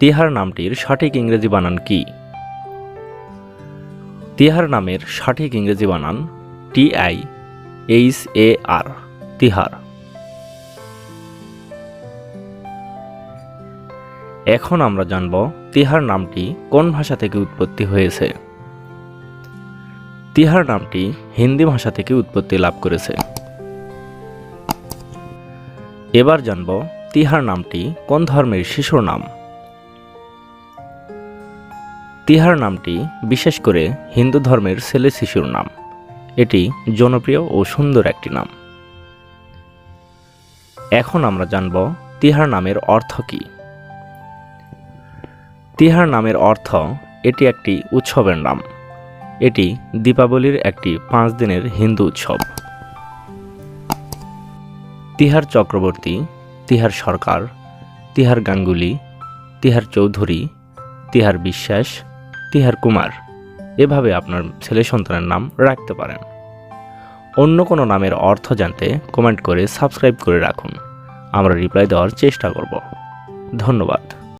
তিহার নামটির সঠিক ইংরেজি বানান কি? তিহার নামের সঠিক ইংরেজি বানান T I H A R, Tihar. এখন আমরা জানব তিহার নামটি কোন ভাষা থেকে উৎপত্তি হয়েছে। তিহার নামটি হিন্দি ভাষা থেকে উৎপত্তি লাভ করেছে। এবার জানব তিহার নামটি কোন ধর্মের শিশুর নাম? তিহার নামটি বিশেষ করে হিন্দু ধর্মের ছেলে শিশুর নাম। এটি জনপ্রিয় ও সুন্দর একটি নাম। এখন আমরা জানব তিহার নামের অর্থ কী। তিহার নামের অর্থ, এটি একটি উৎসবের নাম। এটি দীপাবলির একটি পাঁচ দিনের হিন্দু উৎসব। তিহার চক্রবর্তী, তিহার সরকার, তিহার গাঙ্গুলি, তিহার চৌধুরী, তিহার বিশ্বাস তিহার কুমার। এভাবে আপনার ছেলে সন্তানের নাম রাখতে পারেন। অন্য কোনো নামের অর্থ জানতে কমেন্ট করে সাবস্ক্রাইব করে রাখুন। আমরা রিপ্লাই দেওয়ার চেষ্টা করব। ধন্যবাদ।